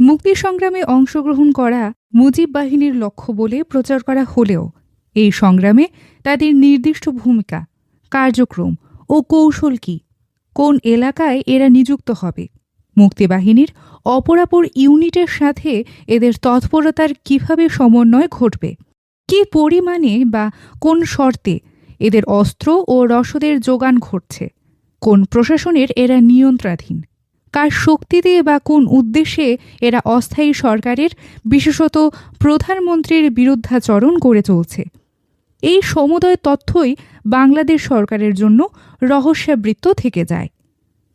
মুক্তি সংগ্রামে অংশগ্রহণ করা মুজিব বাহিনীর লক্ষ্য বলে প্রচার করা হলেও, এই সংগ্রামে তাদের নির্দিষ্ট ভূমিকা, কার্যক্রম ও কৌশল কি, কোন এলাকায় এরা নিযুক্ত হবে মুক্তিবাহিনীর অপরাপর ইউনিটের সাথে এদের তৎপরতার কীভাবে সমন্বয় ঘটবে, কী পরিমাণে বা কোন শর্তে এদের অস্ত্র ও রসদের যোগান ঘটছে, কোন প্রশাসনের এরা নিয়ন্ত্রণাধীন কার শক্তিতে বা কোন উদ্দেশ্যে এরা অস্থায়ী সরকারের, বিশেষত প্রধানমন্ত্রীর বিরুদ্ধাচরণ করে চলছে। এই সমুদয় তথ্যই বাংলাদেশ সরকারের জন্য রহস্যাবৃত্ত থেকে যায়।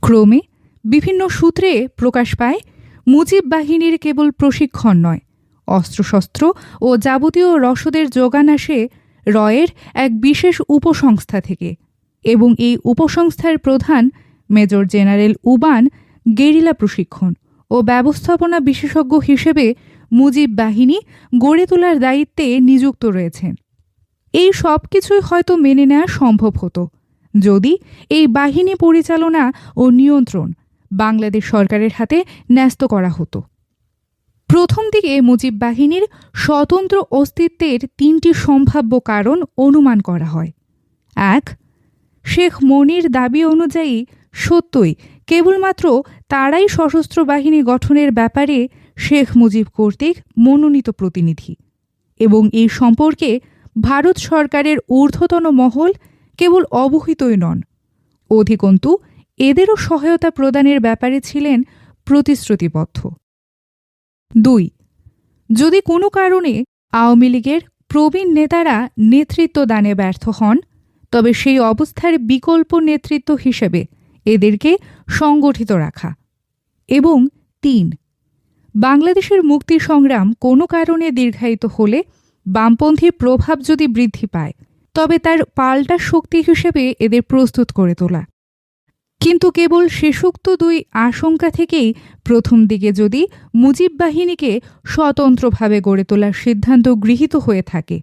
ক্রমে বিভিন্ন সূত্রে প্রকাশ পায়, মুজিব বাহিনীর কেবল প্রশিক্ষণ নয়, অস্ত্রশস্ত্র ও যাবতীয় রসদের যোগান আসে রয়ের এক বিশেষ উপসংস্থা থেকে এবং এই উপসংস্থার প্রধান মেজর জেনারেল উবান গেরিলা প্রশিক্ষণ ও ব্যবস্থাপনা বিশেষজ্ঞ হিসেবে মুজিব বাহিনী গড়ে তোলার দায়িত্বে নিযুক্ত রয়েছেন। এই সব কিছুই হয়তো মেনে নেওয়া সম্ভব হতো, যদি এই বাহিনী পরিচালনা ও নিয়ন্ত্রণ বাংলাদেশ সরকারের হাতে ন্যস্ত করা হতো। প্রথম দিকে মুজিব বাহিনীর স্বতন্ত্র অস্তিত্বের তিনটি সম্ভাব্য কারণ অনুমান করা হয়। এক, শেখ মনির দাবি অনুযায়ী সত্যই কেবলমাত্র তারাই সশস্ত্র বাহিনী গঠনের ব্যাপারে শেখ মুজিব কর্তৃক মনোনীত প্রতিনিধি। এবং এই সম্পর্কে ভারত সরকারের ঊর্ধ্বতন মহল কেবল অবহিতই নন। অধিকন্তু, এদেরও সহায়তা প্রদানের ব্যাপারে ছিলেন প্রতিশ্রুতিবদ্ধ। দুই, যদি কোনো কারণে আওয়ামী লীগের প্রবীণ নেতারা নেতৃত্ব দানে ব্যর্থ হন, তবে সেই অবস্থার বিকল্প নেতৃত্ব হিসেবে এদেরকে সংগঠিত রাখা। এবং তিন, বাংলাদেশের মুক্তি সংগ্রাম কোনো কারণে দীর্ঘায়িত হলে বামপন্থী প্রভাব যদি বৃদ্ধি পায়, তবে তার পাল্টা শক্তি হিসেবে এদের প্রস্তুত করে তোলা। কিন্তু কেবল শেষোক্ত দুই আশঙ্কা থেকেই প্রথম দিকে যদি মুজিব বাহিনীকে স্বতন্ত্রভাবে গড়ে তোলার সিদ্ধান্ত গৃহীত হয়ে থাকে,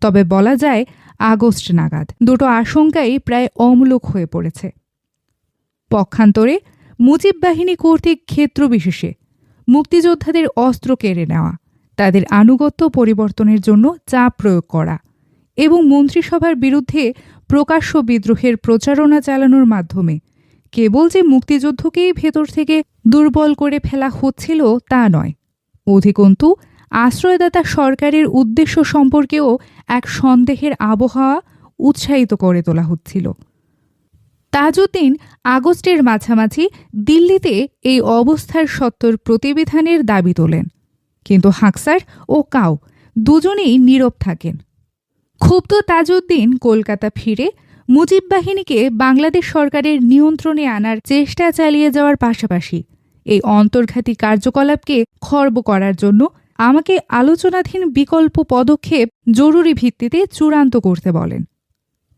তবে বলা যায় আগস্ট নাগাদ। দুটো আশঙ্কাই প্রায় অমূলক হয়ে পড়েছে। পক্ষান্তরে মুজিব বাহিনী কর্তৃক ক্ষেত্রবিশেষে মুক্তিযোদ্ধাদের অস্ত্র কেড়ে নেওয়া, তাদের আনুগত্য পরিবর্তনের জন্য চাপ প্রয়োগ করা এবং মন্ত্রিসভার বিরুদ্ধে প্রকাশ্য বিদ্রোহের প্রচারণা চালানোর মাধ্যমে কেবল যে মুক্তিযুদ্ধকেই ভেতর থেকে দুর্বল করে ফেলা হচ্ছিল তা নয়। অধিকন্তু, আশ্রয়দাতা সরকারের উদ্দেশ্য সম্পর্কেও এক সন্দেহের আবহাওয়া উৎসাহিত করে তোলা হচ্ছিল। তাজউদ্দিন আগস্টের মাঝামাঝি দিল্লিতে এই অবস্থার সত্তর প্রতিবিধানের দাবি তোলেন। কিন্তু হাকসার ও কাউ দুজনেই নীরব থাকেন। ক্ষুব্ধ তাজউদ্দিন কলকাতা ফিরে মুজিব বাহিনীকে বাংলাদেশ সরকারের নিয়ন্ত্রণে আনার চেষ্টা চালিয়ে যাওয়ার পাশাপাশি এই অন্তর্ঘাতী কার্যকলাপকে খর্ব করার জন্য আমাকে আলোচনাধীন বিকল্প পদক্ষেপ জরুরি ভিত্তিতে চূড়ান্ত করতে বলেন।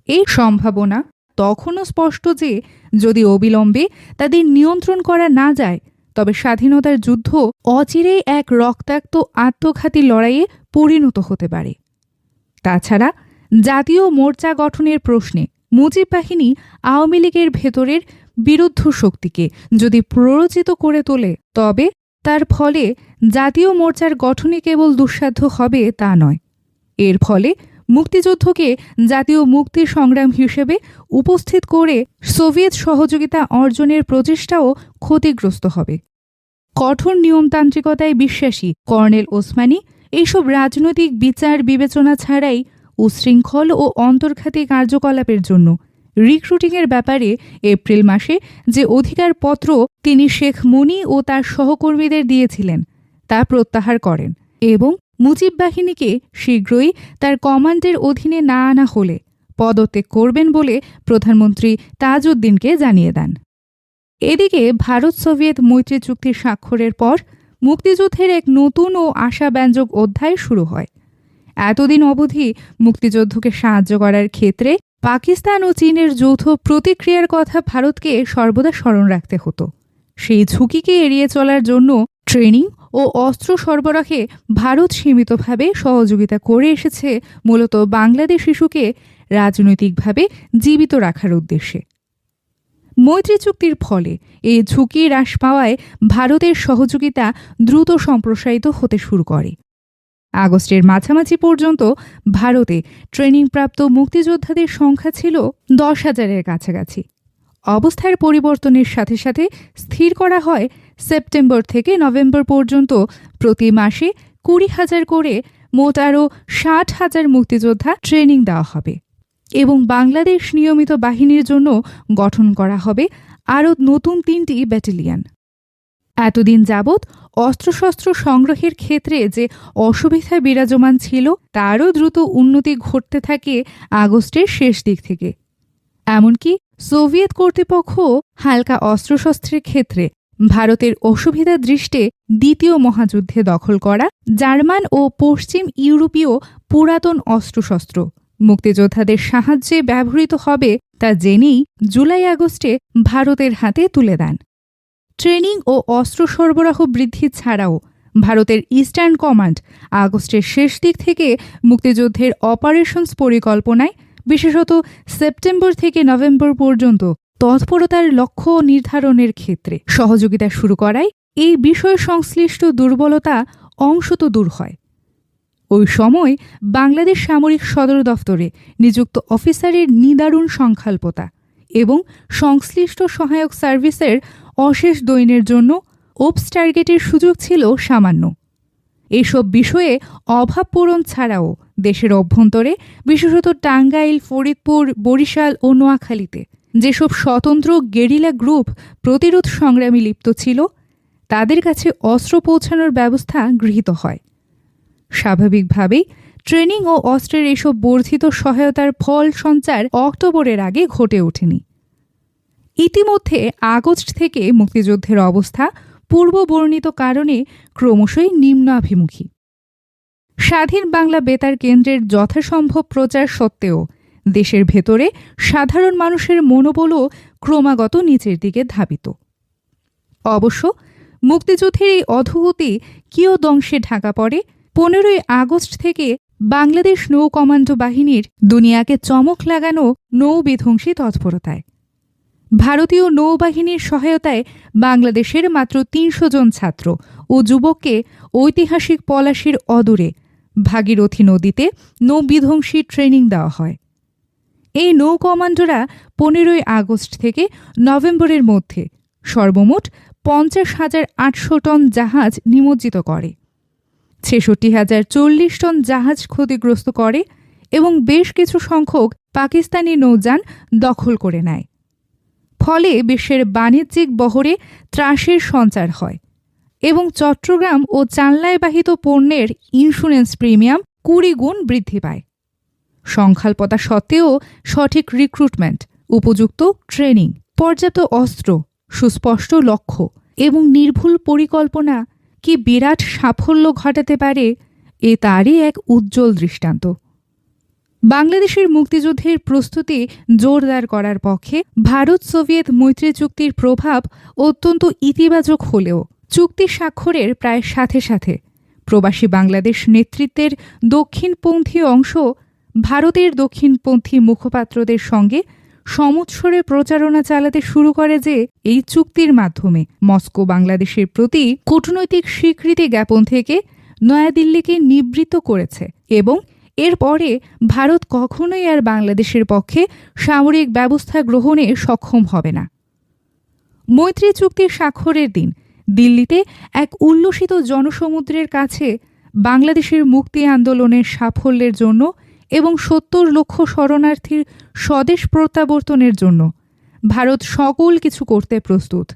এই সম্ভাবনা তখনও স্পষ্ট যে, যদি অবিলম্বে তাদের নিয়ন্ত্রণ করা না যায়, তবে স্বাধীনতার যুদ্ধ অচিরেই এক রক্তাক্ত আত্মঘাতী লড়াইয়ে পরিণত হতে পারে। তাছাড়া, জাতীয় মোর্চা গঠনের প্রশ্নে মুজিব বাহিনী আওয়ামী লীগের ভেতরের বিরুদ্ধ শক্তিকে যদি প্ররোচিত করে তোলে, তবে তার ফলে জাতীয় মোর্চার গঠনে কেবল দুঃসাধ্য হবে তা নয়। এর ফলে মুক্তিযুদ্ধকে জাতীয় মুক্তি সংগ্রাম হিসেবে উপস্থিত করে সোভিয়েত সহযোগিতা অর্জনের প্রচেষ্টাও ক্ষতিগ্রস্ত হবে। কঠোর নিয়মতান্ত্রিকতায় বিশ্বাসী কর্নেল ওসমানী এইসব রাজনৈতিক বিচার বিবেচনা ছাড়াই উশৃঙ্খল ও অন্তর্ঘাতী কার্যকলাপের জন্য রিক্রুটিংয়ের ব্যাপারে এপ্রিল মাসে যে অধিকারপত্র তিনি শেখ মুনি ও তার সহকর্মীদের দিয়েছিলেন, তা প্রত্যাহার করেন এবং মুজিব বাহিনীকে শীঘ্রই তার কমান্ডের অধীনে না আনা হলে পদত্যাগ করবেন বলে প্রধানমন্ত্রী তাজউদ্দিনকে জানিয়ে দেন। এদিকে ভারত সোভিয়েত মৈত্রী চুক্তি স্বাক্ষরের পর মুক্তিযুদ্ধের এক নতুন ও আশাব্যঞ্জক অধ্যায় শুরু হয়। এতদিন অবধি মুক্তিযুদ্ধকে সাহায্য করার ক্ষেত্রে পাকিস্তান ও চীনের যৌথ প্রতিক্রিয়ার কথা ভারতকে সর্বদা স্মরণ রাখতে হতো। সেই ঝুঁকিকে এড়িয়ে চলার জন্য ট্রেনিং ও অস্ত্র সরবরাহে ভারত সীমিতভাবে সহযোগিতা করে এসেছে, মূলত বাংলাদেশ শিশুকে রাজনৈতিকভাবে জীবিত রাখার উদ্দেশ্যে। মৈত্রী চুক্তির ফলে এই ঝুঁকি হ্রাস পাওয়ায় ভারতের সহযোগিতা দ্রুত সম্প্রসারিত হতে শুরু করে। আগস্টের মাঝামাঝি পর্যন্ত ভারতে ট্রেনিংপ্রাপ্ত মুক্তিযোদ্ধাদের সংখ্যা ছিল দশ হাজারের কাছাকাছি। অবস্থার পরিবর্তনের সাথে সাথে স্থির করা হয় সেপ্টেম্বর থেকে নভেম্বর পর্যন্ত। প্রতি মাসে কুড়ি হাজার করে মোট আরও ষাট হাজার মুক্তিযোদ্ধা ট্রেনিং দেওয়া হবে এবং বাংলাদেশ নিয়মিত বাহিনীর জন্য গঠন করা হবে আরও নতুন তিনটি ব্যাটালিয়ন। এতদিন যাবৎ অস্ত্রশস্ত্র সংগ্রহের ক্ষেত্রে যে অসুবিধা বিরাজমান ছিল, তারও দ্রুত উন্নতি ঘটতে থাকে আগস্টের শেষ দিক থেকে। এমনকি সোভিয়েত কর্তৃপক্ষ হালকা অস্ত্রশস্ত্রের ক্ষেত্রে ভারতের অসুবিধা দৃষ্টে দ্বিতীয় মহাযুদ্ধে দখল করা জার্মান ও পশ্চিম ইউরোপীয় পুরাতন অস্ত্রশস্ত্র। মুক্তিযোদ্ধাদের সাহায্যে ব্যবহৃত হবে তা জেনেই জুলাই আগস্টে ভারতের হাতে তুলে দেন। ট্রেনিং ও অস্ত্র সরবরাহ বৃদ্ধি ছাড়াও ভারতের ইস্টার্ন কমান্ড আগস্টের শেষ দিক থেকে মুক্তিযুদ্ধের অপারেশনস পরিকল্পনায় বিশেষত সেপ্টেম্বর থেকে নভেম্বর পর্যন্ত তৎপরতার লক্ষ্য নির্ধারণের ক্ষেত্রে সহযোগিতা শুরু করায় এই বিষয় সংশ্লিষ্ট দুর্বলতা অংশত দূর হয়। ওই সময় বাংলাদেশ সামরিক সদর দফতরে নিযুক্ত অফিসারের নিদারুণ সংখ্যাল্পতা এবং সংশ্লিষ্ট সহায়ক সার্ভিসের অশেষ দৈনের জন্য ওপস টার্গেটের সুযোগ ছিল সামান্য। এসব বিষয়ে অভাব পূরণ ছাড়াও দেশের অভ্যন্তরে, বিশেষত টাঙ্গাইল, ফরিদপুর, বরিশাল ও নোয়াখালীতে। যেসব স্বতন্ত্র গেরিলা গ্রুপ প্রতিরোধ সংগ্রামী লিপ্ত ছিল, তাদের কাছে অস্ত্র পৌঁছানোর ব্যবস্থা গৃহীত হয়। স্বাভাবিকভাবেই ট্রেনিং ও অস্ত্রের এসব বর্ধিত সহায়তার ফল সঞ্চার অক্টোবরের আগে ঘটে ওঠেনি। ইতিমধ্যে আগস্ট থেকে মুক্তিযুদ্ধের অবস্থা পূর্ব বর্ণিত কারণে ক্রমশই নিম্নাভিমুখী। স্বাধীন বাংলা বেতার কেন্দ্রের যথাসম্ভব প্রচার সত্ত্বেও দেশের ভেতরে সাধারণ মানুষের মনোবলও ক্রমাগত নিচের দিকে ধাবিত। অবশ্য মুক্তিযুদ্ধের এই অধোগতি কিয়দংশে ঢাকা পড়ে? পনেরোই আগস্ট থেকে বাংলাদেশ নৌ কমান্ডো বাহিনীর দুনিয়াকে চমক লাগানো নৌ বিধ্বংসী তৎপরতায়। ভারতীয় নৌবাহিনীর সহায়তায় বাংলাদেশের মাত্র তিনশো জন ছাত্র ও যুবককে ঐতিহাসিক পলাশির অদূরে ভাগীরথী নদীতে নৌবিধ্বংসী ট্রেনিং দেওয়া হয়। এই নৌ কমান্ডোরা পনেরোই আগস্ট থেকে নভেম্বরের মধ্যে সর্বমোট পঞ্চাশ হাজার আটশো টন জাহাজ নিমজ্জিত করে, ছেষট্টি হাজার চল্লিশ টন জাহাজ ক্ষতিগ্রস্ত করে এবং বেশ কিছু সংখ্যক পাকিস্তানি নৌযান দখল করে নেয়। ফলে বিশ্বের বাণিজ্যিক বহরে ত্রাসের সঞ্চার হয়। এবং চট্টগ্রাম ও চানলায় বাহিত পণ্যের ইন্স্যুরেন্স প্রিমিয়াম কুড়ি গুণ বৃদ্ধি পায়। সংখ্যাল্পতা সত্ত্বেও সঠিক রিক্রুটমেন্ট উপযুক্ত ট্রেনিং পর্যাপ্ত অস্ত্র, সুস্পষ্ট লক্ষ্য এবং নির্ভুল পরিকল্পনা কি বিরাট সাফল্য ঘটাতে পারে, এ তারই এক উজ্জ্বল দৃষ্টান্ত। বাংলাদেশের মুক্তিযুদ্ধের প্রস্তুতি জোরদার করার পক্ষে ভারত সোভিয়েত মৈত্রী চুক্তির প্রভাব অত্যন্ত ইতিবাচক হলেও চুক্তি স্বাক্ষরের প্রায় সাথে সাথে। প্রবাসী বাংলাদেশ নেতৃত্বের দক্ষিণপন্থী অংশ ভারতের দক্ষিণপন্থী মুখপাত্রদের সঙ্গে সমৎসরে প্রচারণা চালাতে শুরু করে যে এই চুক্তির মাধ্যমে মস্কো বাংলাদেশের প্রতি কূটনৈতিক স্বীকৃতি জ্ঞাপন থেকে নয়াদিল্লিকে নিবৃত করেছে এবং এরপরে ভারত কখনোই আর বাংলাদেশের পক্ষে সামরিক ব্যবস্থা গ্রহণে সক্ষম হবে না। মৈত্রী চুক্তির স্বাক্ষরের দিন দিল্লিতে এক উল্লসিত জনসমুদ্রের কাছে বাংলাদেশের মুক্তি আন্দোলনের সাফল্যের জন্য এবং সত্তর লক্ষ শরণার্থীর স্বদেশ প্রত্যাবর্তনের জন্য ভারত সকল কিছু করতে প্রস্তুত।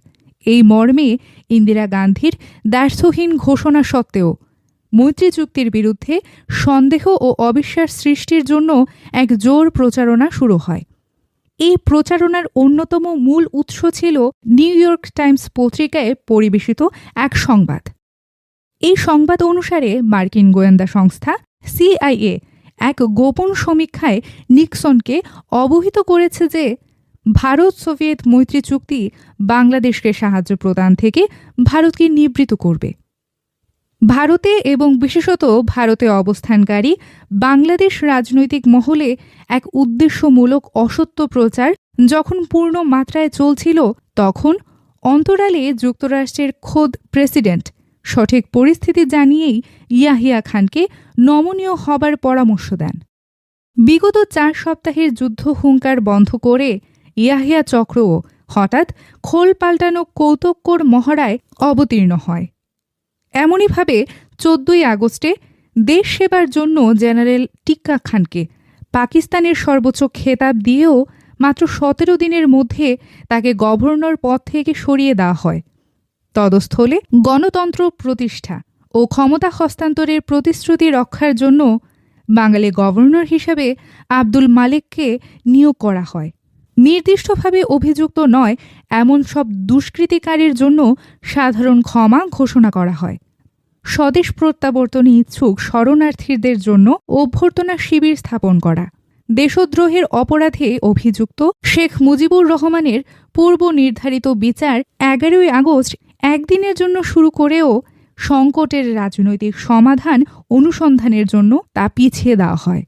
এই মর্মে ইন্দিরা গান্ধীর দ্ব্যর্থহীন ঘোষণা সত্ত্বেও মৈত্রী চুক্তির বিরুদ্ধে সন্দেহ ও অবিশ্বাস সৃষ্টির জন্য এক জোর প্রচারণা শুরু হয়। এই প্রচারণার অন্যতম মূল উৎস ছিল নিউ ইয়র্ক টাইমস পত্রিকায় পরিবেশিত এক সংবাদ। এই সংবাদ অনুসারে মার্কিন গোয়েন্দা সংস্থা, সিআইএ, এক গোপন সমীক্ষায় নিক্সনকে অবহিত করেছে যে ভারত সোভিয়েত মৈত্রী চুক্তি বাংলাদেশকে সাহায্য প্রদান থেকে ভারতকে নিবৃত করবে। ভারতে এবং বিশেষত ভারতে অবস্থানকারী বাংলাদেশ রাজনৈতিক মহলে এক উদ্দেশ্যমূলক অসত্য প্রচার যখন পূর্ণ মাত্রায় চলছিল, তখন অন্তরালে যুক্তরাষ্ট্রের খোদ প্রেসিডেন্ট সঠিক পরিস্থিতি জানিয়েই ইয়াহিয়া খানকে নমনীয় হবার পরামর্শ দেন। বিগত চার সপ্তাহের যুদ্ধ হুঙ্কার বন্ধ করে ইয়াহিয়া চক্রও হঠাৎ খোল পাল্টানো কৌতক্কর মহড়ায় অবতীর্ণ হয়। এমনইভাবে চোদ্দই আগস্টে দেশ সেবার জন্য জেনারেল টিক্কা খানকে পাকিস্তানের সর্বোচ্চ খেতাব দিয়েও মাত্র সতেরো দিনের মধ্যে তাকে গভর্নর পদ থেকে সরিয়ে দেওয়া হয়। তদস্থলে গণতন্ত্র প্রতিষ্ঠা ও ক্ষমতা হস্তান্তরের প্রতিশ্রুতি রক্ষার জন্য বাঙালি গভর্নর হিসেবে আব্দুল মালিককে নিয়োগ করা হয়। নির্দিষ্টভাবে অভিযুক্ত নয়, এমন সব দুষ্কৃতিকারীর জন্য সাধারণ ক্ষমা ঘোষণা করা হয়। স্বদেশ প্রত্যাবর্তনে ইচ্ছুক শরণার্থীদের জন্য অভ্যর্থনা শিবির স্থাপন করা। দেশদ্রোহের অপরাধে অভিযুক্ত শেখ মুজিবুর রহমানের পূর্ব নির্ধারিত বিচার এগারোই আগস্ট একদিনের জন্য শুরু করেও সংকটের রাজনৈতিক সমাধান অনুসন্ধানের জন্য তা পিছিয়ে দেওয়া হয়।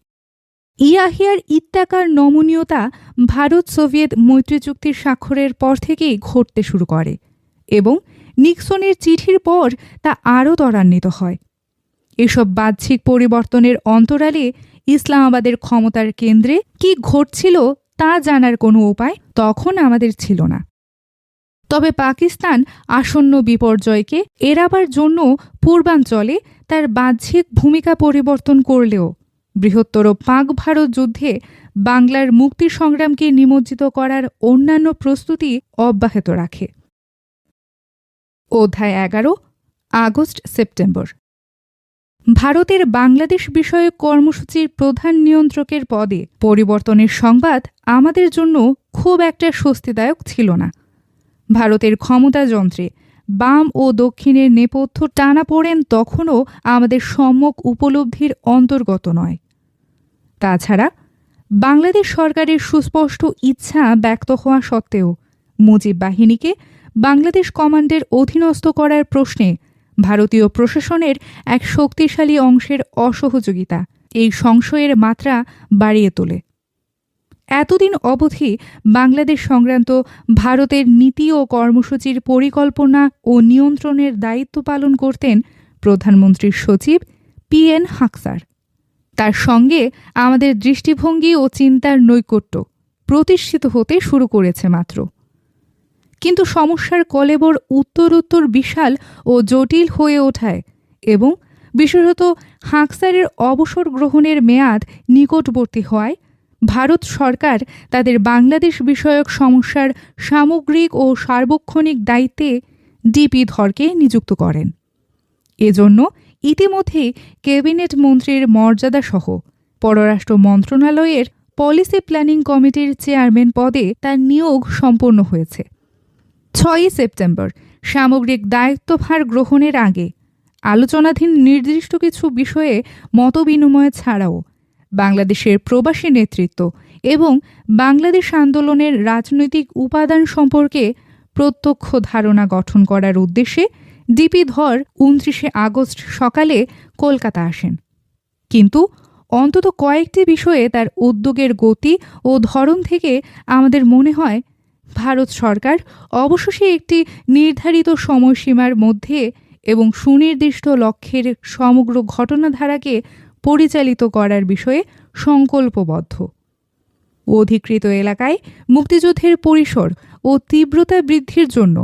ইয়াহিয়ার ইত্তাকার নমনীয়তা ভারত সোভিয়েত মৈত্রী চুক্তির স্বাক্ষরের পর থেকেই ঘটতে শুরু করে এবং নিক্সনের চিঠির পর তা আরও ত্বরান্বিত হয়। এসব বাহ্যিক পরিবর্তনের অন্তরালে ইসলামাবাদের ক্ষমতার কেন্দ্রে কি ঘটছিল তা জানার কোনো উপায় তখন আমাদের ছিল না। তবে পাকিস্তান আসন্ন বিপর্যয়কে এড়াবার জন্য পূর্বাঞ্চলে তার বাহ্যিক ভূমিকা পরিবর্তন করলেও বৃহত্তর পাক ভারত যুদ্ধে বাংলার মুক্তি সংগ্রামকে নিমজ্জিত করার অন্যান্য প্রস্তুতি অব্যাহত রাখে। অধ্যায় এগারো, আগস্ট, সেপ্টেম্বর। ভারতের বাংলাদেশ বিষয়ক কর্মসূচির প্রধান নিয়ন্ত্রকের পদে পরিবর্তনের সংবাদ আমাদের জন্য খুব একটা স্বস্তিদায়ক ছিল না। ভারতের ক্ষমতাযন্ত্রে বাম ও দক্ষিণের নেপথ্য টানা পড়েন তখনও আমাদের সম্যক উপলব্ধির অন্তর্গত নয়। তাছাড়া, বাংলাদেশ সরকারের সুস্পষ্ট ইচ্ছা ব্যক্ত হওয়া সত্ত্বেও মুজিব বাহিনীকে বাংলাদেশ কমান্ডের অধীনস্থ করার প্রশ্নে ভারতীয় প্রশাসনের এক শক্তিশালী অংশের অসহযোগিতা এই সংশয়ের মাত্রা বাড়িয়ে তোলে। এতদিন অবধি বাংলাদেশ সংক্রান্ত ভারতের নীতি ও কর্মসূচির পরিকল্পনা ও নিয়ন্ত্রণের দায়িত্ব পালন করতেন প্রধানমন্ত্রীর সচিব পি এন হাকসার। তার সঙ্গে আমাদের দৃষ্টিভঙ্গি ও চিন্তার নৈকট্য প্রতিষ্ঠিত হতে শুরু করেছে মাত্র। কিন্তু সমস্যার কলেবর উত্তরোত্তর বিশাল ও জটিল হয়ে ওঠায় এবং বিশেষত হাঁকসারের অবসর গ্রহণের মেয়াদ নিকটবর্তী হওয়ায় ভারত সরকার তাদের বাংলাদেশ বিষয়ক সমস্যার সামগ্রিক ও সার্বক্ষণিক দায়িত্বে ডিপি ধরকে নিযুক্ত করেন। এজন্য ইতিমধ্যে ক্যাবিনেট মন্ত্রীর মর্যাদাসহ পররাষ্ট্র মন্ত্রণালয়ের পলিসি প্ল্যানিং কমিটির চেয়ারম্যান পদে তার নিয়োগ সম্পন্ন হয়েছে। ছয়ই সেপ্টেম্বর সামগ্রিক দায়িত্বভার গ্রহণের আগে আলোচনাধীন নির্দিষ্ট কিছু বিষয়ে মতবিনিময় ছাড়াও বাংলাদেশের প্রবাসী নেতৃত্ব এবং বাংলাদেশ আন্দোলনের রাজনৈতিক উপাদান সম্পর্কে প্রত্যক্ষ ধারণা গঠন করার উদ্দেশ্যে ডিপি ধর উনত্রিশে আগস্ট সকালে কলকাতা আসেন। কিন্তু অন্তত কয়েকটি বিষয়ে তার উদ্যোগের গতি ও ধরন থেকে আমাদের মনে হয়, ভারত সরকার অবশেষে একটি নির্ধারিত সময়সীমার মধ্যে এবং সুনির্দিষ্ট লক্ষ্যের সমগ্র ঘটনাধারাকে পরিচালিত করার বিষয়ে সংকল্পবদ্ধ। অধিকৃত এলাকায় মুক্তিযুদ্ধের পরিসর ও তীব্রতা বৃদ্ধির জন্য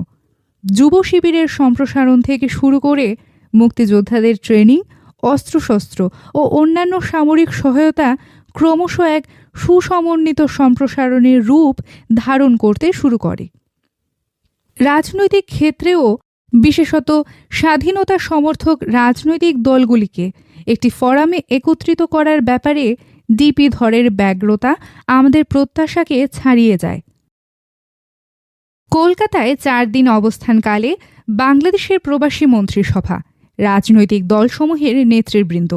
যুব শিবিরের সম্প্রসারণ থেকে শুরু করে মুক্তিযোদ্ধাদের ট্রেনিং, অস্ত্রশস্ত্র ও অন্যান্য সামরিক সহায়তা ক্রমশ এক সুসমন্বিত সম্প্রসারণের রূপ ধারণ করতে শুরু করে। রাজনৈতিক ক্ষেত্রেও বিশেষত স্বাধীনতা সমর্থক রাজনৈতিক দলগুলিকে একটি ফরামে একত্রিত করার ব্যাপারে ডিপি ধরের ব্যগ্রতা আমাদের প্রত্যাশাকে ছাড়িয়ে যায়। কলকাতায় চার দিন অবস্থানকালে বাংলাদেশের প্রবাসী মন্ত্রিসভা, রাজনৈতিক দলসমূহের নেতৃবৃন্দ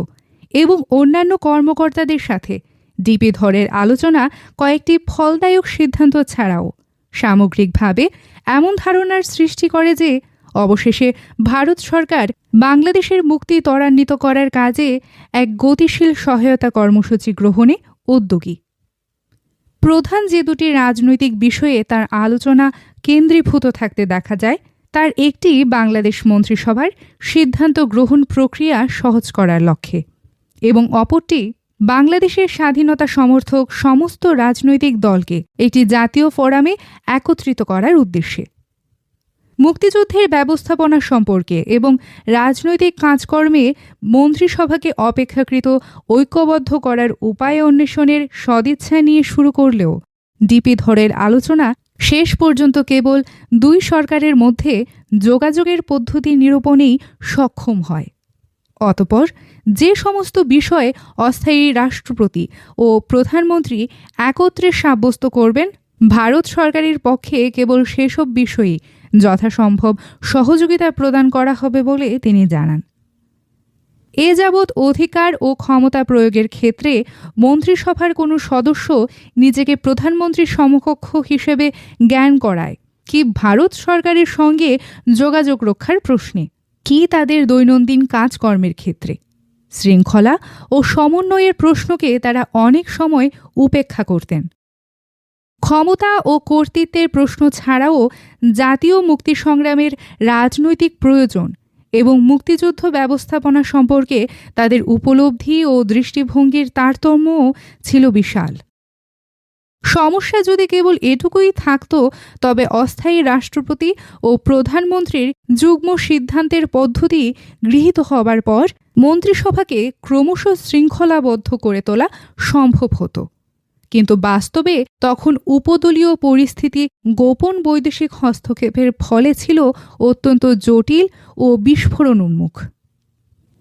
এবং অন্যান্য কর্মকর্তাদের সাথে ডিপি ধরের আলোচনা কয়েকটি ফলদায়ক সিদ্ধান্ত ছাড়াও সামগ্রিকভাবে এমন ধারণার সৃষ্টি করে যে অবশেষে ভারত সরকার বাংলাদেশের মুক্তি ত্বরান্বিত করার কাজে এক গতিশীল সহায়তা কর্মসূচি গ্রহণে উদ্যোগী। প্রধান যে দুটি রাজনৈতিক বিষয়ে তার আলোচনা কেন্দ্রীভূত থাকতে দেখা যায়, তার একটি বাংলাদেশ মন্ত্রিসভার সিদ্ধান্ত গ্রহণ প্রক্রিয়া সহজ করার লক্ষ্যে এবং অপরটি বাংলাদেশের স্বাধীনতা সমর্থক সমস্ত রাজনৈতিক দলকে একটি জাতীয় ফোরামে একত্রিত করার উদ্দেশ্যে। মুক্তিযুদ্ধের ব্যবস্থাপনা সম্পর্কে এবং রাজনৈতিক কাজকর্মে মন্ত্রিসভাকে অপেক্ষাকৃত ঐক্যবদ্ধ করার উপায় অন্বেষণের সদিচ্ছা নিয়ে শুরু করলেও ডিপি ধরের আলোচনা শেষ পর্যন্ত কেবল দুই সরকারের মধ্যে যোগাযোগের পদ্ধতি নিরূপণেই সক্ষম হয়। অতপর যে সমস্ত বিষয়ে অস্থায়ী রাষ্ট্রপতি ও প্রধানমন্ত্রী একত্রে সাব্যস্ত করবেন, ভারত সরকারের পক্ষে কেবল সেসব বিষয়ই যথাসম্ভব সহযোগিতা প্রদান করা হবে বলে তিনি জানান। এ যাবৎ অধিকার ও ক্ষমতা প্রয়োগের ক্ষেত্রে মন্ত্রিসভার কোনো সদস্য নিজেকে প্রধানমন্ত্রীর সমকক্ষ হিসেবে জ্ঞান করায়। কি ভারত সরকারের সঙ্গে যোগাযোগ রক্ষার প্রশ্নে? কি তাদের দৈনন্দিন কাজকর্মের ক্ষেত্রে? শৃঙ্খলা ও সমন্বয়ের প্রশ্নকে তারা অনেক সময় উপেক্ষা করতেন। ক্ষমতা ও কর্তৃত্বের প্রশ্ন ছাড়াও জাতীয় মুক্তি সংগ্রামের রাজনৈতিক প্রয়োজন এবং মুক্তিযুদ্ধ ব্যবস্থাপনা সম্পর্কে তাদের উপলব্ধি ও দৃষ্টিভঙ্গির তারতম্যও ছিল বিশাল। সমস্যা যদি কেবল এটুকুই থাকত, তবে অস্থায়ী রাষ্ট্রপতি ও প্রধানমন্ত্রীর যুগ্ম সিদ্ধান্তের পদ্ধতি গৃহীত হবার পর মন্ত্রিসভাকে ক্রমশ শৃঙ্খলাবদ্ধ করে তোলা সম্ভব হতো। কিন্তু বাস্তবে তখন উপদলীয় পরিস্থিতি গোপন বৈদেশিক হস্তক্ষেপের ফলে ছিল অত্যন্ত জটিল ও বিস্ফোরণ উন্মুখ।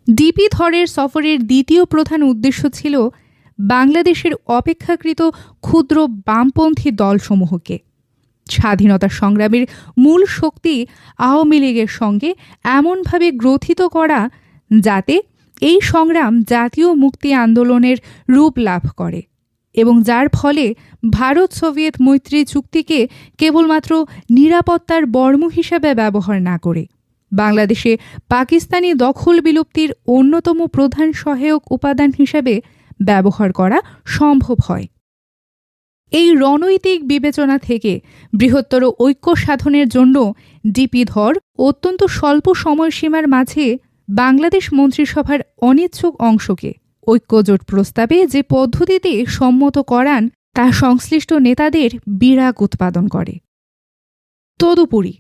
ডিপি থরের সফরের দ্বিতীয় প্রধান উদ্দেশ্য ছিল বাংলাদেশের অপেক্ষাকৃত ক্ষুদ্র বামপন্থী দলসমূহকে। স্বাধীনতা সংগ্রামের মূল শক্তি আওয়ামী লীগের সঙ্গে এমনভাবে গ্রথিত করা যাতে এই সংগ্রাম জাতীয় মুক্তি আন্দোলনের রূপ লাভ করে। এবং যার ফলে ভারত সোভিয়েত মৈত্রী চুক্তিকে কেবলমাত্র নিরাপত্তার বর্ম হিসাবে ব্যবহার না করে। বাংলাদেশে পাকিস্তানি দখল বিলুপ্তির অন্যতম প্রধান সহায়ক উপাদান হিসেবে ব্যবহার করা সম্ভব হয়। এই রণৈতিক বিবেচনা থেকে বৃহত্তর ঐক্য সাধনের জন্য ডিপি ধর অত্যন্ত স্বল্প সময়সীমার মাঝে বাংলাদেশ মন্ত্রিসভার অনিচ্ছুক অংশকে ঐক্যজোট প্রস্তাবে যে পদ্ধতিতে সম্মত করান, তা সংশ্লিষ্ট নেতাদের বিরাগ উৎপাদন করে। তদুপরি,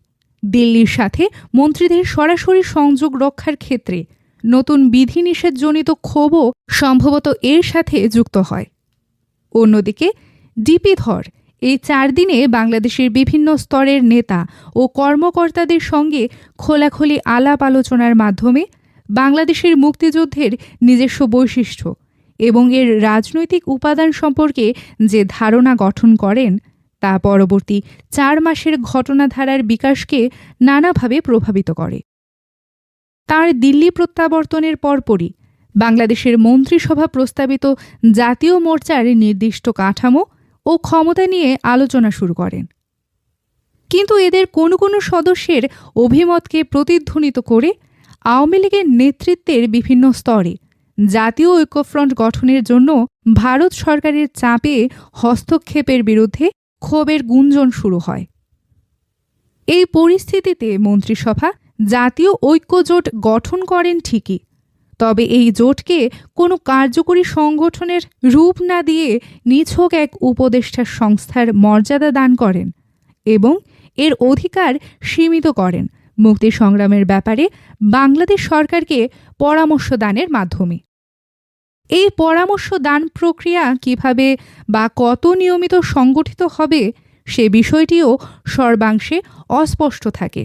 দিল্লির সাথে মন্ত্রীদের সরাসরি সংযোগ রক্ষার ক্ষেত্রে নতুন বিধিনিষেধজনিত ক্ষোভও সম্ভবত এর সাথে যুক্ত হয়। অন্যদিকে, ডিপি ধর এই চার দিনে বাংলাদেশের বিভিন্ন স্তরের নেতা ও কর্মকর্তাদের সঙ্গে খোলাখুলি আলাপ আলোচনার মাধ্যমে বাংলাদেশের মুক্তিযুদ্ধের নিজস্ব বৈশিষ্ট্য এবং এর রাজনৈতিক উপাদান সম্পর্কে যে ধারণা গঠন করেন, তা পরবর্তী চার মাসের ঘটনাধারার বিকাশকে নানাভাবে প্রভাবিত করে। তার দিল্লি প্রত্যাবর্তনের পরপরই বাংলাদেশের মন্ত্রিসভা প্রস্তাবিত জাতীয় মোর্চার নির্দিষ্ট কাঠামো ও ক্ষমতা নিয়ে আলোচনা শুরু করেন। কিন্তু এদের কোনো কোনো সদস্যের অভিমতকে প্রতিধ্বনিত করে আওয়ামী লীগের নেতৃত্বের বিভিন্ন স্তরে জাতীয় ঐক্যফ্রন্ট গঠনের জন্য ভারত সরকারের চাপে হস্তক্ষেপের বিরুদ্ধে ক্ষোভের গুঞ্জন শুরু হয়। এই পরিস্থিতিতে মন্ত্রিসভা জাতীয় ঐক্যজোট গঠন করেন ঠিকই, তবে এই জোটকে কোনো কার্যকরী সংগঠনের রূপ না দিয়ে নিছক এক উপদেষ্টা সংস্থার মর্যাদা দান করেন এবং এর অধিকার সীমিত করেন। মুক্তি সংগ্রামের ব্যাপারে বাংলাদেশ সরকারকে পরামর্শ দানের মাধ্যমে। এই পরামর্শ দান প্রক্রিয়া কীভাবে বা কত নিয়মিত সংগঠিত হবে সে বিষয়টিও সর্বাংশে অস্পষ্ট থাকে।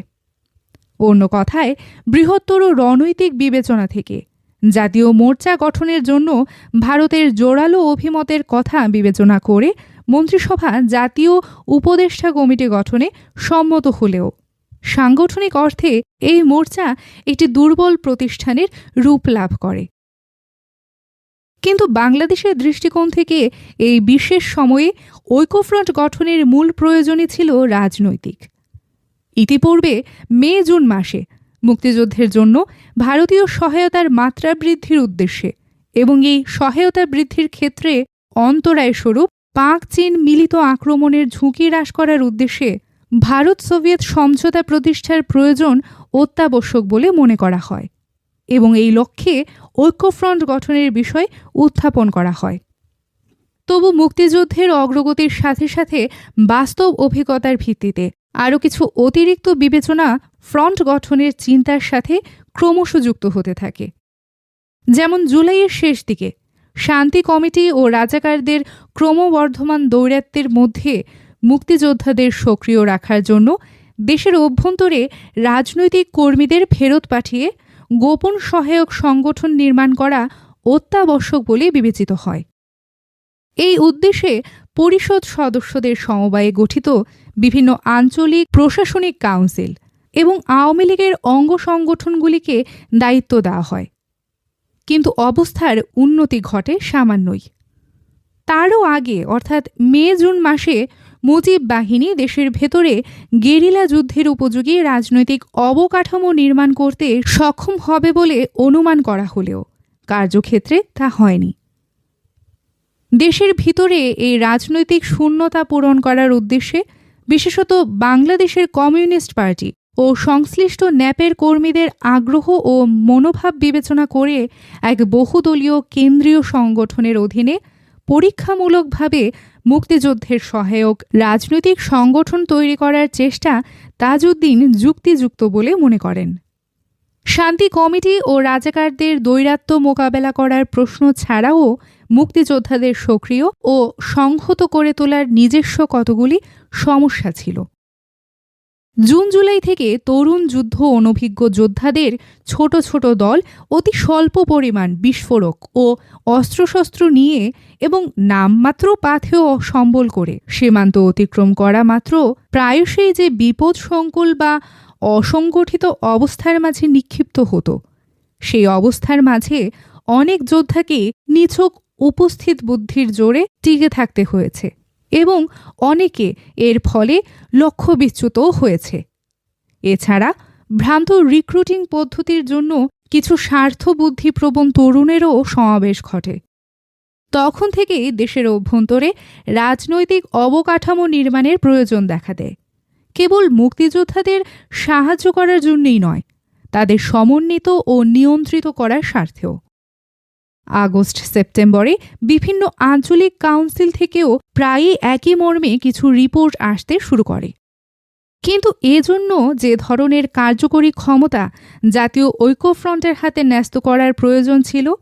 অন্য কথায়, বৃহত্তর রণৈতিক বিবেচনা থেকে জাতীয় মোর্চা গঠনের জন্য ভারতের জোরালো অভিমতের কথা বিবেচনা করে মন্ত্রিসভা জাতীয় উপদেষ্টা কমিটি গঠনে সম্মত হলেও সাংগঠনিক অর্থে এই মোর্চা একটি দুর্বল প্রতিষ্ঠানের রূপ লাভ করে। কিন্তু বাংলাদেশের দৃষ্টিকোণ থেকে এই বিশেষ সময়ে ঐক্যফ্রন্ট গঠনের মূল প্রয়োজনই ছিল রাজনৈতিক। ইতিপূর্বে মে জুন মাসে মুক্তিযুদ্ধের জন্য ভারতীয় সহায়তার মাত্রা বৃদ্ধির উদ্দেশ্যে এবং এই সহায়তা বৃদ্ধির ক্ষেত্রে অন্তরায় স্বরূপ পাক চীন মিলিত আক্রমণের ঝুঁকি হ্রাস করার উদ্দেশ্যে ভারত সোভিয়েত সমঝোতা প্রতিষ্ঠার প্রয়োজন অত্যাবশ্যক বলে মনে করা হয় এবং এই লক্ষ্যে ঐক্যফ্রন্ট গঠনের বিষয় উত্থাপন করা হয়। তবু মুক্তিযুদ্ধের অগ্রগতির সাথে সাথে বাস্তব অভিজ্ঞতার ভিত্তিতে আরও কিছু অতিরিক্ত বিবেচনা ফ্রন্ট গঠনের চিন্তার সাথে ক্রমশ যুক্ত হতে থাকে। যেমন জুলাইয়ের শেষ দিকে শান্তি কমিটি ও রাজাকারদের ক্রমবর্ধমান দৌরাত্বের মধ্যে মুক্তিযোদ্ধাদের সক্রিয় রাখার জন্য দেশের অভ্যন্তরে রাজনৈতিক কর্মীদের ফেরত পাঠিয়ে গোপন সহায়ক সংগঠন নির্মাণ করা অত্যাবশ্যক বলে বিবেচিত হয়। এই উদ্দেশ্যে পরিষদ সদস্যদের সমবায়ে গঠিত বিভিন্ন আঞ্চলিক প্রশাসনিক কাউন্সিল এবং আওয়ামী লীগের অঙ্গ সংগঠনগুলিকে দায়িত্ব দেওয়া হয়। কিন্তু অবস্থার উন্নতি ঘটে সামান্যই। তারও আগে, অর্থাৎ মে জুন মাসে মুজিব বাহিনী দেশের ভেতরে গেরিলা যুদ্ধের উপযোগী রাজনৈতিক অবকাঠামো নির্মাণ করতে সক্ষম হবে বলে অনুমান করা হলেও কার্যক্ষেত্রে তা হয়নি। দেশের ভিতরে এই রাজনৈতিক শূন্যতা পূরণ করার উদ্দেশ্যে বিশেষত বাংলাদেশের কমিউনিস্ট পার্টি ও সংশ্লিষ্ট ন্যাপের কর্মীদের আগ্রহ ও মনোভাব বিবেচনা করে এক বহুদলীয় কেন্দ্রীয় সংগঠনের অধীনে পরীক্ষামূলকভাবে মুক্তিযুদ্ধের সহায়ক রাজনৈতিক সংগঠন তৈরি করার চেষ্টা তাজউদ্দিন যুক্তিযুক্ত বলে মনে করেন। শান্তি কমিটি ও রাজাকারদের দৈরাত্ম মোকাবেলা করার প্রশ্ন ছাড়াও মুক্তিযোদ্ধাদের সক্রিয় ও সংহত করে তোলার নিজস্ব কতগুলি সমস্যা ছিল। জুন জুলাই থেকে তরুণ যুদ্ধ অনভিজ্ঞ যোদ্ধাদের ছোট ছোট দল অতি স্বল্প পরিমাণ বিস্ফোরক ও অস্ত্রশস্ত্র নিয়ে এবং নামমাত্র পাথেয় সম্বল করে। সীমান্ত অতিক্রম করা মাত্র প্রায়শই যে বিপদ সংকুল বা অসংগঠিত অবস্থার মাঝে নিক্ষিপ্ত হতো। সেই অবস্থার মাঝে অনেক যোদ্ধাকে নিছক উপস্থিত বুদ্ধির জোরে টিকে থাকতে হয়েছে। এবং অনেকে এর ফলে লক্ষ্য বিচ্যুতও হয়েছে। এছাড়া ভ্রান্ত রিক্রুটিং পদ্ধতির জন্য কিছু স্বার্থবুদ্ধিপ্রবণ তরুণেরও সমাবেশ ঘটে। তখন থেকেই দেশের অভ্যন্তরে রাজনৈতিক অবকাঠামো নির্মাণের প্রয়োজন দেখা দেয়। কেবল মুক্তিযোদ্ধাদের সাহায্য করার জন্যই নয়, তাদের সমন্বিত ও নিয়ন্ত্রিত করার স্বার্থেও। আগস্ট সেপ্টেম্বরে বিভিন্ন আঞ্চলিক কাউন্সিল থেকেও প্রায়ই একই মর্মে কিছু রিপোর্ট আসতে শুরু করে। কিন্তু এজন্য যে ধরনের কার্যকরী ক্ষমতা জাতীয় ঐক্যফ্রন্টের হাতে ন্যস্ত করার প্রয়োজন ছিল,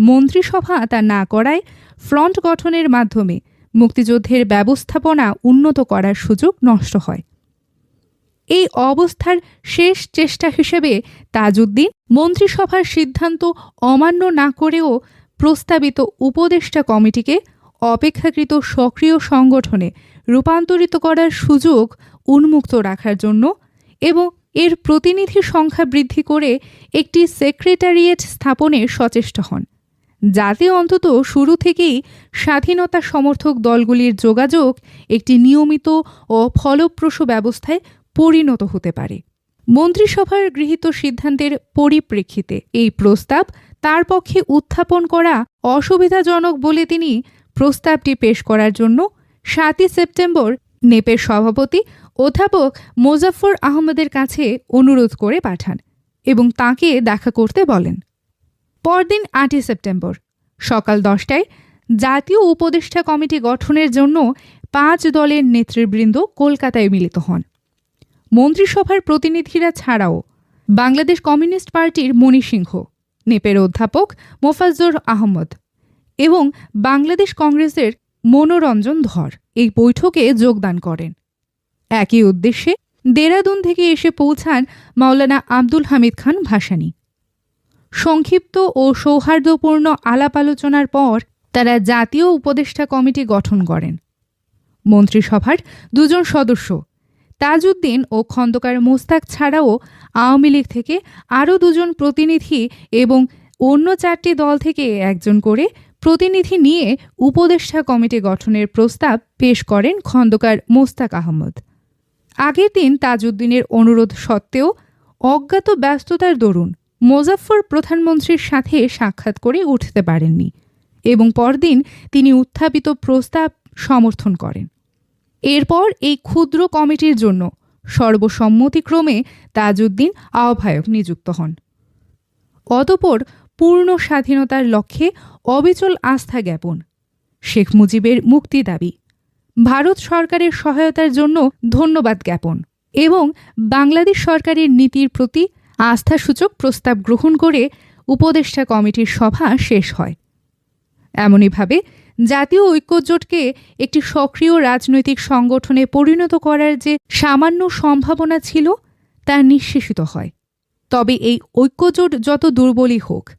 মন্ত্রিসভা তা না করায় ফ্রন্ট গঠনের মাধ্যমে মুক্তিযুদ্ধের ব্যবস্থাপনা উন্নত করার সুযোগ নষ্ট হয়। এই অবস্থার শেষ চেষ্টা হিসেবে তাজউদ্দিন মন্ত্রিসভার সিদ্ধান্ত অমান্য না করেও প্রস্তাবিত উপদেষ্টা কমিটিকে অপেক্ষাকৃত সক্রিয় সংগঠনে রূপান্তরিত করার সুযোগ উন্মুক্ত রাখার জন্য এবং এর প্রতিনিধি সংখ্যা বৃদ্ধি করে একটি সেক্রেটারিয়েট স্থাপনে সচেষ্ট হন। যাতে অন্তত শুরু থেকেই স্বাধীনতা সমর্থক দলগুলির যোগাযোগ একটি নিয়মিত ও ফলপ্রসূ ব্যবস্থায় পরিণত হতে পারে। মন্ত্রিসভার গৃহীত সিদ্ধান্তের পরিপ্রেক্ষিতে এই প্রস্তাব তার পক্ষে উত্থাপন করা অসুবিধাজনক বলে তিনি প্রস্তাবটি পেশ করার জন্য সাতই সেপ্টেম্বর নেপের সভাপতি অধ্যাপক মোজাফর আহমদের কাছে অনুরোধ করে পাঠান এবং তাকে দেখা করতে বলেন। পরদিন আটই সেপ্টেম্বর সকাল দশটায় জাতীয় উপদেষ্টা কমিটি গঠনের জন্য পাঁচ দলের নেতৃবৃন্দ কলকাতায় মিলিত হন। মন্ত্রিসভার প্রতিনিধিরা ছাড়াও বাংলাদেশ কমিউনিস্ট পার্টির মণি সিংহ, নেপের অধ্যাপক মোফাজ্জর আহমদ এবং বাংলাদেশ কংগ্রেসের মনোরঞ্জন ধর এই বৈঠকে যোগদান করেন। একই উদ্দেশ্যে দেরাদুন থেকে এসে পৌঁছান মাওলানা আব্দুল হামিদ খান ভাসানী। সংক্ষিপ্ত ও সৌহার্দ্যপূর্ণ আলাপ আলোচনার পর তারা জাতীয় উপদেষ্টা কমিটি গঠন করেন। মন্ত্রিসভার দুজন সদস্য তাজউদ্দিন ও খন্দকার মোস্তাক ছাড়াও আওয়ামী লীগ থেকে আরও দুজন প্রতিনিধি এবং অন্য চারটি দল থেকে একজন করে প্রতিনিধি নিয়ে উপদেষ্টা কমিটি গঠনের প্রস্তাব পেশ করেন খন্দকার মোস্তাক আহমদ। আগের দিন তাজউদ্দিনের অনুরোধ সত্ত্বেও অজ্ঞাত ব্যস্ততার দরুন মোজাফফর প্রধানমন্ত্রীর সাথে সাক্ষাৎ করে উঠতে পারেননি এবং পরদিন তিনি উত্থাপিত প্রস্তাব সমর্থন করেন। এরপর এই ক্ষুদ্র কমিটির জন্য সর্বসম্মতিক্রমে তাজউদ্দিন আহ্বায়ক নিযুক্ত হন। অতপর পূর্ণ স্বাধীনতার লক্ষ্যে অবিচল আস্থা জ্ঞাপন, শেখ মুজিবের মুক্তি দাবি, ভারত সরকারের সহায়তার জন্য ধন্যবাদ জ্ঞাপন এবং বাংলাদেশ সরকারের নীতির প্রতি আস্থাসূচক প্রস্তাব গ্রহণ করে উপদেষ্টা কমিটির সভা শেষ হয়। এমনইভাবে জাতীয় ঐক্যজোটকে একটি সক্রিয় রাজনৈতিক সংগঠনে পরিণত করার যে সামান্য সম্ভাবনা ছিল, তা নিঃশেষিত হয়। তবে এই ঐক্যজোট যত দুর্বলই হোক,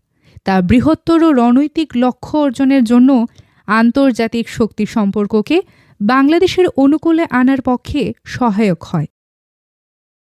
তা বৃহত্তর রণৈতিক লক্ষ্য অর্জনের জন্য আন্তর্জাতিক শক্তি সম্পর্ককে বাংলাদেশের অনুকূলে আনার পক্ষে সহায়ক হয়।